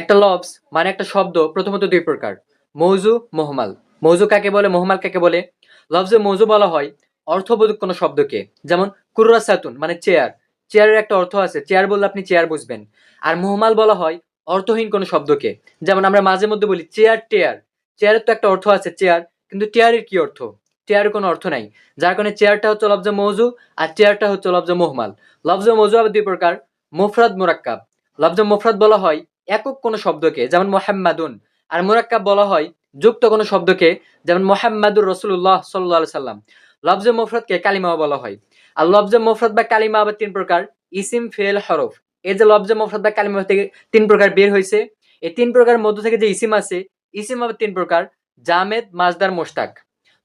একটা লবস মানে একটা শব্দ, প্রথমত দুই প্রকার। মৌজু, মোহমাল। মৌজু কাকে বলে? মোহমাল কাকে বলে? লফজে মৌজু বলা হয় অর্থবোধক কোনো শব্দকে, যেমন কুর্রাসাতুন মানে চেয়ার। চেয়ারের একটা অর্থ আছে, চেয়ার বললে আপনি চেয়ার বুঝবেন। আর মোহমাল বলা হয় অর্থহীন কোনো শব্দকে, যেমন আমরা মাঝে মধ্যে বলি চেয়ার টেয়ার। চেয়ারের তো একটা অর্থ আছে, চেয়ার, কিন্তু টেয়ারের কি অর্থ? চেয়ারের কোনো অর্থ নাই। যার কারণে চেয়ারটা হচ্ছে লফজে মৌজু আর চেয়ারটা হচ্ছে লফজে মোহমাল। লফজে মৌজু আবার দুই প্রকার, মুফরাদ, মুরাক্কাব। লফজে মুফরাদ বলা হয় একক কোনো শব্দকে, যেমন মোহাম্মাদুন। আর মুরাক্কাব বলা হয় যুক্ত কোনো শব্দকে, যেমন মোহাম্মদুর রসুল্লাহ সাল্লাহ সাল্লাম। লফজে মুফরাদকে কালিমা বলা হয়। আর লফজে মুফরাদ বা কালিমা আবার তিন প্রকার, ইসিম, ফেল, হরফ। এই যে লফজে মুফরাদ বা কালিমা থেকে তিন প্রকার বের হয়েছে, এই তিন প্রকার মধ্য থেকে যে ইসিম আছে, ইসিম আবার তিন প্রকার, জামেদ, মাজদার, মোশতাক।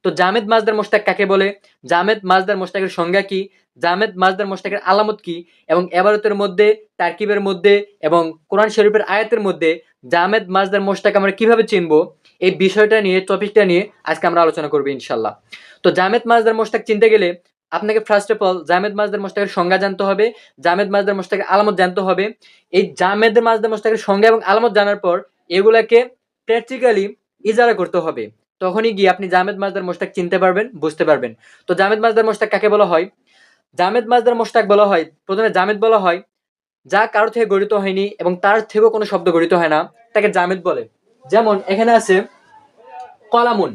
তো জামেদ, মাজদার, মোশতাক কাকে বলে? জামেদ, মাজদার, মোশতাকের সংজ্ঞা কি? জামেদ মাজদার মোশতাকের আলামত কি? এবং এবারতের মধ্যে, তারকিবের মধ্যে এবং কোরআন শরীফের আয়াতের মধ্যে জামেদ মাজদার মোশতাক আমরা কীভাবে চিনবো? এই বিষয়টা নিয়ে, টপিকটা নিয়ে আজকে আমরা আলোচনা করব ইনশাল্লাহ তো জামেদ মাজদার মোশতাক চিনতে গেলে আপনাকে ফার্স্ট অফ অল জামেদ মাজদার মোশতাকের সংজ্ঞা জানতে হবে, জামেদ মাজদার মোশতাকের আলামত জানতে হবে। এই জামেদ মাজদার মোশতাকের সংজ্ঞা এবং আলামত জানার পর এগুলাকে প্র্যাকটিক্যালি ইজারা করতে হবে। তখনই গিয়ে আপনি জামেদ মাজদার মোশতাক চিনতে পারবেন, বুঝতে পারবেন। তো জামেদ মাজদার মোশতাক কাকে বলা হয়? জামেদ মাজদার মোশতাক বলা হয়, প্রথমে জামেদ বলা হয়, যা কারও থেকে গঠিত হয়নি এবং তার থেকেও কোনো শব্দ গঠিত হয় না, তাকে জামেদ বলে। যেমন এখানে আছে কলামুন।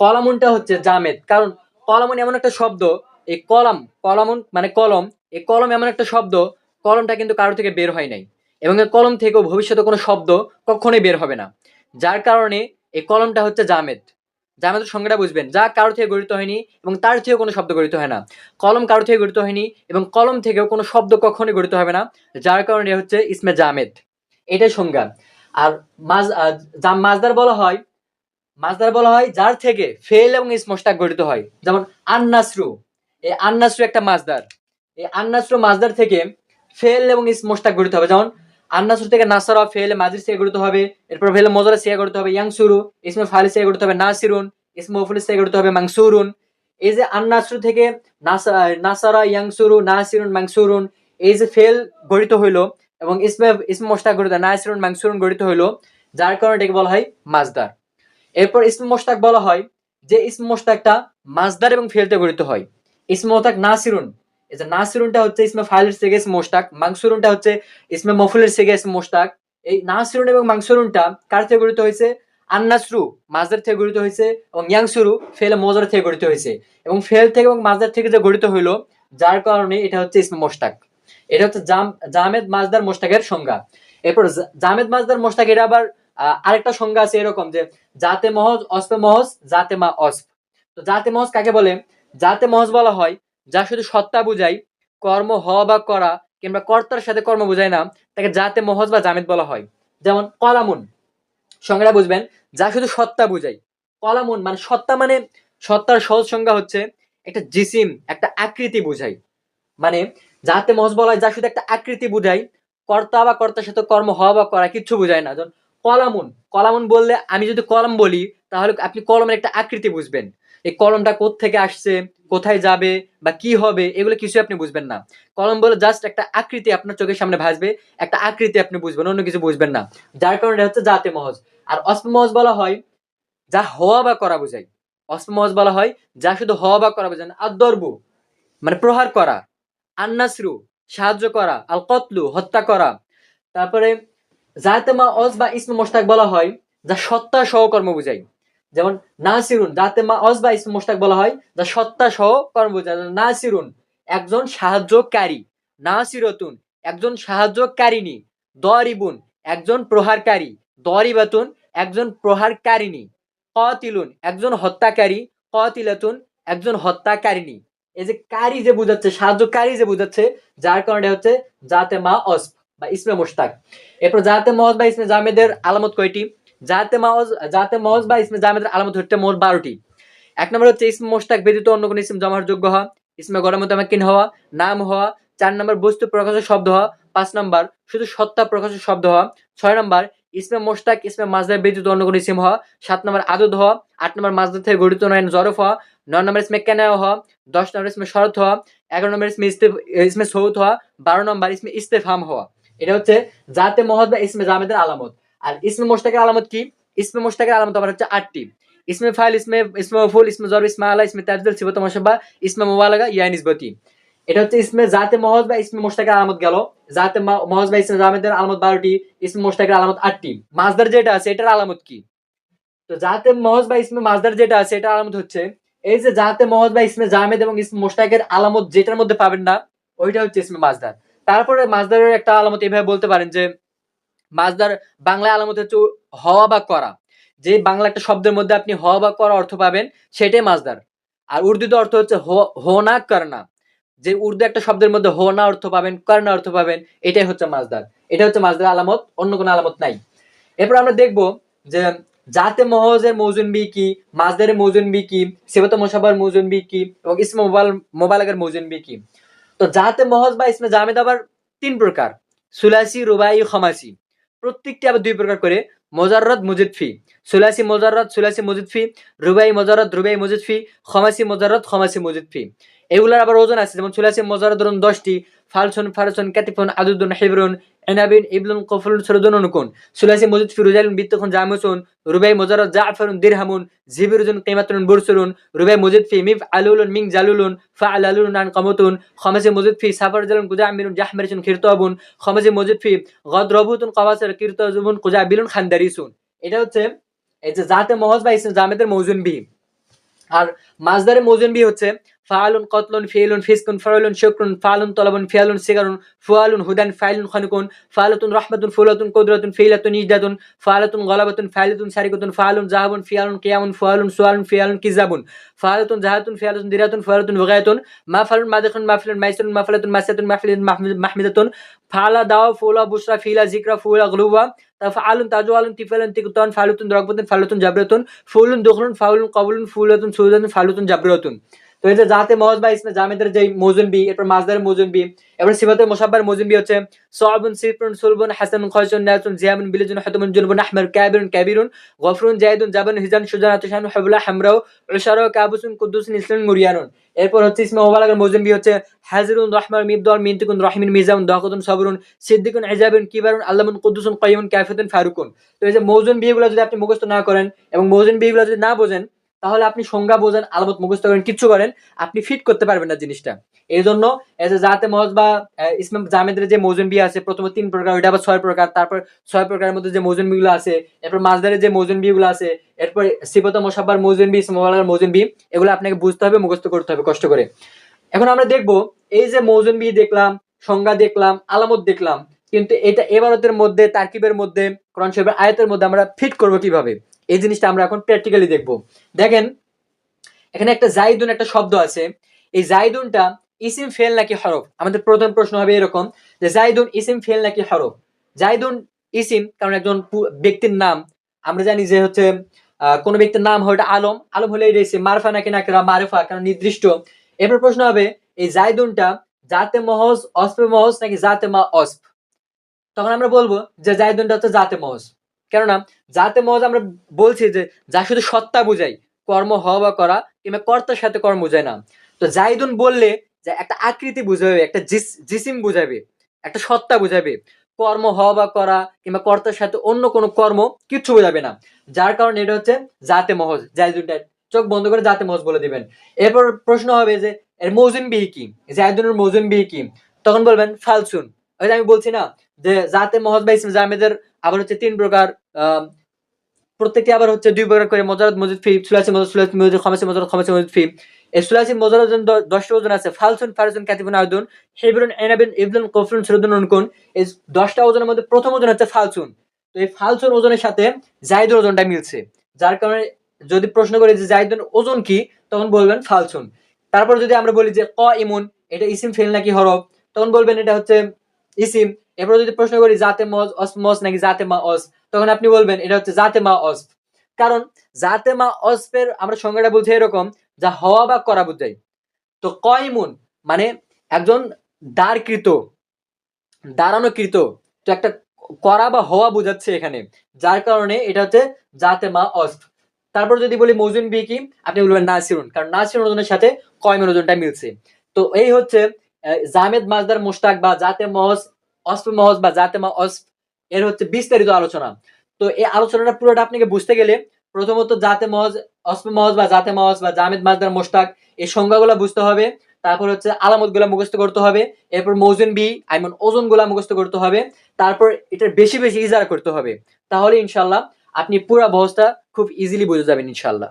কলামুনটা হচ্ছে জামেদ। কারণ কলামুন এমন একটা শব্দ, এই কলাম, কলামুন মানে কলম, এই কলম এমন একটা শব্দ, কলমটা কিন্তু কারও থেকে বের হয় নাই। এবং এই কলম থেকেও ভবিষ্যতে কোনো শব্দ কখনোই বের হবে না। যার কারণে এই কলমটা হচ্ছে জামেদ। জামেদের সংজ্ঞাটা বুঝবেন। যা কারও থেকে গঠিত হয়নি এবং তার থেকেও কোনো শব্দ গঠিত হয় না। কলম কারও থেকে গঠিত হয়নি এবং কলম থেকেও কোনো শব্দ কখনোই গঠিত হবে না, যার কারণে হচ্ছে ইসমে জামেদ। এটাই সংজ্ঞা। আর মাজ মাজদার বলা হয়, মাজদার বলা হয় যার থেকে ফেল এবং ইসমস্টাক গঠিত হয়। যেমন আন্নাসরু। এই আন্নাসরু একটা মাজদার। এই আন্নাসরু মাজদার থেকে ফেল এবং ইসমস্টাক গঠিত হবে। যেমন আন্নাসরু থেকে নাসারা ফেল মাজির থেকে গঠিত হবে। এরপর ফেল মজারা সিয়া গঠিত হবে ইয়াংসুরু ইসমে ফালি সিয়া গঠিত হবে নাসিরুন, ইসমে ওফুল সিয়া গঠিত হবে মাংসুরুন। এই যে আন্নাসরু থেকে নাসা, নাসারা ইয়াংসুরু নাসিরুন, মাংসুরুন, এই যে ফেল গঠিত হইল এবং ইসমে ইসমে মোস্তাক গঠিত, নাসিরুন, মাংসুরুন গঠিত হইল, যার কারণে এটাকে বলা হয় মাজদার। এরপর ইসমে মোস্তাক বলা হয় যে ইসমে মোস্তাকটা মাজদার এবং ফেলতে গঠিত হয়। ইসমে মোস্তাক নাসিরুন এই যে নাসিরুনটা হচ্ছে ইসমে ফাইলের ইসমে মোস্তাক মাংসুরুনটা হচ্ছে ইসমে মফুলের ইসমে মোস্তাক এই নাসিরুন এবং মাংসুরুনটা কার থেকে গঠিত হয়েছে আন্নাসরু থেকে গঠিত হয়েছে এবং ইয়াংসুরু ফেল থেকে গঠিত হয়েছে এবং ফেল থেকে এবং থেকে যে গঠিত হইল যার কারণে এটা হচ্ছে ইসমে মোস্তাক এটা হচ্ছে জাম জামেদ মাজদার মোস্তাকের সংজ্ঞা এরপর জামেদ মাজদার মোস্তাক এটা আবার আরেকটা সংজ্ঞা আছে এরকম যে জাতে মহজ অস্পে মহজ জাতে মা অস্প তো জাতে মহজ কাকে বলে জাতে মহজ বলা হয় যা শুধু সত্তা বুঝায় কর্ম হওয়া বা করা কিংবা কর্তার সাথে কর্ম বোঝায় না, তাকে জাতে মহজ বা জামেদ বলা হয়। যেমন কলামুন। সংজ্ঞাটা বুঝবেন, যা শুধু সত্তা বুঝায় কলামুন মানে সত্তা মানে সত্তার সহজ সংজ্ঞা হচ্ছে একটা জিসিম, একটা আকৃতি বুঝায় মানে যাতে মহজ বলা হয় যা শুধু একটা আকৃতি বুঝায় কর্তা বা কর্তার সাথে কর্ম হওয়া বা করা, কিচ্ছু বুঝায় না। যেমন কলামুন। কলামুন বললে আমি যদি কলম বলি, তাহলে আপনি কলমের একটা আকৃতি বুঝবেন। এই কলমটা থেকে আসছে, কোথায় যাবে বা কি হবে, এগুলো কিছু আপনি বুঝবেন না। কলম বলে জাস্ট একটা আকৃতি আপনার চোখের সামনে ভাসবে, একটা আকৃতি আপনি বুঝবেন, অন্য কিছু বুঝবেন না। যার কারণে হচ্ছে জাতে মহজ। আর অস্প মহজ বলা হয় যা হওয়া বা করা বোঝায়। অস্প মহজ বলা হয় যা শুধু হওয়া বা করা বোঝায় না। আদর্বু মানে প্রহার করা, আন্নাসরু, সাহায্য করা আল কতলু হত্যা করা। তারপরে জাতে মা অজ বা ইসমে মোস্তাক বলা হয়, যা সত্তা সহ কর্ম বুঝায়। যেমন, নাসিরুন জাতে মা অজ বা ইসমে মোস্তাক বলা হয়, যা সত্তা সহ কর্ম বোঝায়। যেমন, নাসিরুন, একজন সাহায্যকারী। না নাসিরতুন, একজন সাহায্যকারিনী দরিবুন, একজন প্রহারকারী। দরিবাতুন, একজন প্রহারকারিনী কতিলুন, একজন হত্যাকারী। কতিলাতুন, একজন হত্যাকারিনী এই যে কারি যে বুঝাচ্ছে, সাহায্যকারী যে বুঝাচ্ছে, যার কারণে হচ্ছে জাতে মা অসফ বা ইসমে মুশতাক। এরপর জাতে মহজ বা ইসমে জামেদের আলামত কয়টি? জাতে মহজ জাতে মহজ বা ইসমে জামেদের আলামত হচ্ছে মোট বারোটি। এক নম্বর হচ্ছে ইসমে মুশতাক ব্যতীত অন্য কোনো ইসম জমার যোগ্য হওয়া, ইসমে গরম তামাকিন হওয়া, নাম হওয়া, চার নম্বর বস্তু প্রকাশের শব্দ হওয়া, পাঁচ নম্বর শুধু সত্তা প্রকাশের শব্দ হওয়া, ছয় নম্বর ইসমে মোশতাক, ইসমে মাজদার ব্যতীত অন্য কোনো ইসিম হওয়া, সাত নম্বর আদত হওয়া, আট নম্বর মাজদার থেকে গঠিত নয় জরফ হওয়া, নয় নম্বর ইসমে কেনা হওয়া, দশ নম্বর ইসমে শরৎ হওয়া, এগারো নম্বর ইসমে ইসমে সৌদ হওয়া, বারো নম্বর ইসমে ইস্তেফাম হওয়া। এটা হচ্ছে জাতে মহদ বা ইসমে জামেদের আলামত। আর ইসমে মোস্তাকের আলামত কি? ইসমে মোস্তাকের আলামত আবার হচ্ছে আটটি। ইসমে ফাইল, ইসমে ইসমে মফুল, ইসমে জর ইসমে আলা, ইসমে তাবদুল সিবত মুশাব্বা, ইসমে মুবালাগা, ইয়া নিসবতি। এটা হচ্ছে ইসমে জাতে মহজ বা ইসমে মোস্তাকের আলামত গেল। জাতে মহজ বা ইসমে জামেদের আলামত বারোটি, ইসমে মোস্তাকের আলামত আটটি। মাসদার যেটা আছে, এটার আলামত কি? তো জাতে মহজ বা ইসমে মাসদার যেটা আছে, এটার আলামত হচ্ছে, এই যে জাতে মহজ বা ইসমে জামেদ এবং ইসমে মোস্তাকের আলামত যেটার মধ্যে পাবেন না, ওইটা হচ্ছে ইসমে মাসদার তারপরে মাসদারের একটা আলামত এভাবে বলতে পারেন যে মাসদার বাংলা আলামত হচ্ছে হওয়া বা করা। যে বাংলা একটা শব্দের মধ্যে আপনি হওয়া বা করা অর্থ পাবেন, সেটাই মাসদার আর উর্দুতে অর্থ হচ্ছে হো- হোনা করনা যে উর্দু একটা শব্দের মধ্যে হো না অর্থ পাবেন করনা অর্থ পাবেন, এটাই হচ্ছে মাসদার এটা হচ্ছে মাসদার আলামত, অন্য কোনো আলামত নাই। এরপর আমরা দেখব যে, জাতে মহজের মৌজুন বি কি মাসদারের মৌজুন বি কি, সেবত মোসাবার মৌজুন বি কি, এবং ইসমে মোবাইল মোবাইলের মৌজুন বি কি। তো জাহাতে মহজ বা ইসমে জামেদ আবার তিন প্রকার, সুলাসি, রুবাই, খমাসি। প্রত্যেকটি আবার দুই প্রকার করে মোজাররদ মুজিদ ফি। সুলাসি মোজাররদ সুলাসি, মুজিদ ফি। রুবাই মোজাররদ রুবাই, মুজিদ ফি। খমাসি মোজাররদ খমাসি, মুজিদ ফি। এগুলার আবার ওজন আছে, যেমন সুলাসি মোজাররদ ধরুন দশটি, ফালসুন, ফারসুন, কাতিফুন, আদুদুন, হিবরুন, এনাবিন, ইবলুন কফলুন সরদুন, অনুকুন। সুলাসি মুজিদ ফি রুজাইলুন বিত্তখুন, জামুসুন, রুবাই মোজাররদ জাফরুন, দিরহামুন, জিবিরুজুন, কিমাতুন বুরসুরুন রুবাই মুজিদ ফি মিফ আলুলুন, মিং জালুলুন ফা আলালুন, আন কমতুন। খমাসি মুজিদ ফি সাফর জালুন কুজামিরুন জাহমেরিসুন খিরতাবুন। খমাসি মুজিদ ফি গদ রবুতুন কওয়াসের, কিরতাজুবুন, কুজাবিলুন, খানদারিসুন। এটা হচ্ছে এই যে জাতে মহজ বা ইসম জামেদের মৌজুন বি। আর মাসদারের মৌজুন বি হচ্ছে ফালুন, কতলুন, ফিলুন, ফিসকুন ফাউলুন শুকরুন, ফালুন, তলবুন ফিয়ালুন সিগারুন, ফুয়ালুন, হুদান, ফাইলুন, খানুকুন, ফালাতুন, রহমাতুন, ফুলাতুন, কুদরাতুন, ফিলাতুন, ইজদাতুন, ফালাতুন, গলাবাতুন, ফাইলাতুন, সারিকুতুন, ফালুন, জাহাবুন, ফিয়ালুন, কিয়ামুন, ফুয়ালুন, সুয়ালুন, ফিয়ালুন, কিজাবুন, ফালাতুন, জাহাতুন, ফিয়ালাতুন, দিরাতুন, ফুয়ালাতুন, ওগায়াতুন, মাফালুন, মাদাখুন, মাফিলুন মাইসুন মাফালাতুন মাসাতুন মাফিলুন মাহমিদাতুন, ফালা দাও ফুলা বুশরা ফিলা, জিকরা, ফুলা, গ্লুবা, তাফআলুন, তাজওয়ালুন, তিফালুন তিকুতান ফালুতুন, রগবাতুন, ফালুতুন, জাবরাতুন, ফুলুন দুখলুন ফাউলুন, কবুলুন, ফুলাতুন সুদাতুন ফালুতুন, জাবরাতুন। তো এই যে জাতে মহজ বা ইসমে জামেদের যে মৌজুন বি এরপর মাসদারের মৌজুন বি এরপর সিফাতের মোসাব্বার মৌজুন বি হচ্ছে সাবুন সিফরুন, সুলবুন, হাসানুন খয়সুন নাসুন জিয়ামুন বিলিজুন, হাতুমুন, জুনবুন, আহমার, কাবিরুন কাবিরুন, গফরুন, জাইদুন, জাবান, হিজান, সুজান আতুশান হাবুলা হামরাও উশারো কাবুসুন, কুদ্দুসুন ইসলাম মুরিয়ানুন। এরপর হচ্ছে ইসমে মোবালাগের মৌজুন বি হচ্ছে হাজিরুন, রহমান মিবদল মিনতিকুন, রহিমিন, মিজাউন দাকুতুন সবরুন, সিদ্দিকুন, ইজাবুন, কিবারুন, আল্লামুন, কুদ্দুসুন কাইয়ুন কাফিতুন ফারুকুন। তো এই যে মৌজুন বিগুলো যদি আপনি মুখস্থ না করেন এবং মৌজুন বিগুলো যদি না বোঝেন তাহলে আপনি সংজ্ঞা বোঝেন, আলামত মুখস্থ করেন, কিচ্ছু করেন, আপনি ফিট করতে পারবেন না জিনিসটা। এই জন্য যে জাতে মহজ বা ইসলাম জামেদের যে মৌজুন বি আছে, প্রথমে তিন প্রকার, ওইটা আবার ছয় প্রকার, তারপর ছয় প্রকারের মধ্যে যে মৌজুন বিগুলো আছে, এরপর মাছদারের যে মৌজুন বিগুলো আছে, এরপর সিবত মোসাব্বার মৌজুন বি ইসমালার মৌজুন বি এগুলো আপনাকে বুঝতে হবে, মুখস্থ করতে হবে, কষ্ট করে। এখন আমরা দেখব, এই যে মৌজুন বি দেখলাম, সংজ্ঞা দেখলাম, আলামত দেখলাম, কিন্তু এটা এবারতের মধ্যে, তারকিবের মধ্যে, কোরআন শরীফের আয়াতের মধ্যে আমরা ফিট করব কীভাবে? এই জিনিসটা আমরা এখন প্র্যাকটিক্যালি দেখব। দেখেন, এখানে একটা জাইদুন একটা শব্দ আছে। এই জাইদুনটা ইসিম, ফেল নাকি হরফ? আমাদের প্রথম প্রশ্ন হবে এরকম যে জাইদুন, ইসিম, ফেল নাকি হরফ? জাইদুন, ইসিম, কারণ একজন ব্যক্তির নাম। আমরা জানি যে হচ্ছে কোন ব্যক্তির নাম হয় আলম। আলম হলে এটা মারফা নাকি না কেরা মারফা, কারণ নির্দিষ্ট। এরপর প্রশ্ন হবে, এই জাইদুনটা জাতে মহজ, অস্পে মহজ নাকি জাতে মা অস্প? তখন আমরা বলব যে জাইদুনটা হচ্ছে জাতে মহজ। কেননা জাতে মহজ আমরা বলছি যে যা শুধু সত্তা বুঝাই, কর্ম হওয়া বা করা, কিংবা কর্তার সাথে কর্ম বোঝায় না। তো জাইদুন বললে যে একটা আকৃতি বুঝাবে, একটা জিস- জিসিম বুঝাবে, একটা সত্তা বুঝাবে। কর্ম হওয়া বা করা, কিংবা কর্তার সাথে অন্য কোনো কর্ম কিচ্ছু বোঝাবে না। যার কারণে এটা হচ্ছে জাতে মহজ, জাইদুনটা চোখ বন্ধ করে জাতে মহজ বলে দিবেন। এরপর প্রশ্ন হবে যে এর মৌজুন বিহি কি? জাইদুনের মৌজুন বিহি কি? তখন বলবেন ফালসুন। আমি বলছি না যে জাতে মহজ বা ইসম জামেদের আবার হচ্ছে তিন প্রকার প্রত্যেকটি আবার হচ্ছে দুই প্রকার করে মজারত মজিদ ফি সুলাসি মজাদ সুলাসি মজিদ, খমাসি মজারত খমাসি মজিদ ফি। এই সুলাসি মজারত ওজন দশটা ওজন আছে, ফালসুন, ফারসুন, কাতিবুন আউদুন হিবরুন, এনাবিন, ইবলুন, কফরুন, সুরদুন উনকুন এই দশটা ওজনের মধ্যে প্রথম ওজন হচ্ছে ফালসুন। তো এই ফালসুন ওজনের সাথে জাইদুর ওজনটা মিলছে। যার কারণে যদি প্রশ্ন করি যে জাইদুর ওজন কি, তখন বলবেন ফালসুন। তারপর যদি আমরা বলি যে ক ইমুন, এটা ইসিম ফেল নাকি হরফ, তখন বলবেন এটা হচ্ছে ইসিম। এরপর যদি প্রশ্ন করি, জাতে মজ অসমস নাকি জাতে মা অস তখন আপনি বলবেন, এটা হচ্ছে জাতে মা অস কারণ জাতে মা অসফের আমরা সংজ্ঞাটা বলছি এরকম, যা হওয়া বা করা বুঝাই। তো কয়মুন? মানে একজন দাঁড়কৃত দাঁড়ানোকৃত তো একটা করা বা হওয়া বোঝাচ্ছে এখানে, যার কারণে এটা হচ্ছে জাতে মা অস্ফ তারপর যদি বলি মৌজুন বি কি? আপনি বলবেন নাসিরুন, কারণ নাসিরুন ওজনের সাথে কয়মের ওজনটা মিলছে। তো এই হচ্ছে জামেদ মাজদার মুশতাক বা জাতে মহজ অস্ফ মহজ বা জাতে মা অস্ফ এর হচ্ছে বিস্তারিত আলোচনা। তো এই আলোচনাটা পুরোটা আপনাকে বুঝতে গেলে প্রথমত জাতে মহজ অসফে মহজ বা জাতে মহজ বা জামেদ মাজদার মোস্তাক এই সংজ্ঞাগুলো বুঝতে হবে। তারপর হচ্ছে আলামতগুলা মুখস্থ করতে হবে। এরপর মৌজুন বি আই মিন ওজনগুলা মুখস্থ করতে হবে। তারপর এটার বেশি বেশি ইজারা করতে হবে। তাহলে ইনশাল্লাহ আপনি পুরো বহজটা খুব ইজিলি বুঝে যাবেন ইনশাল্লাহ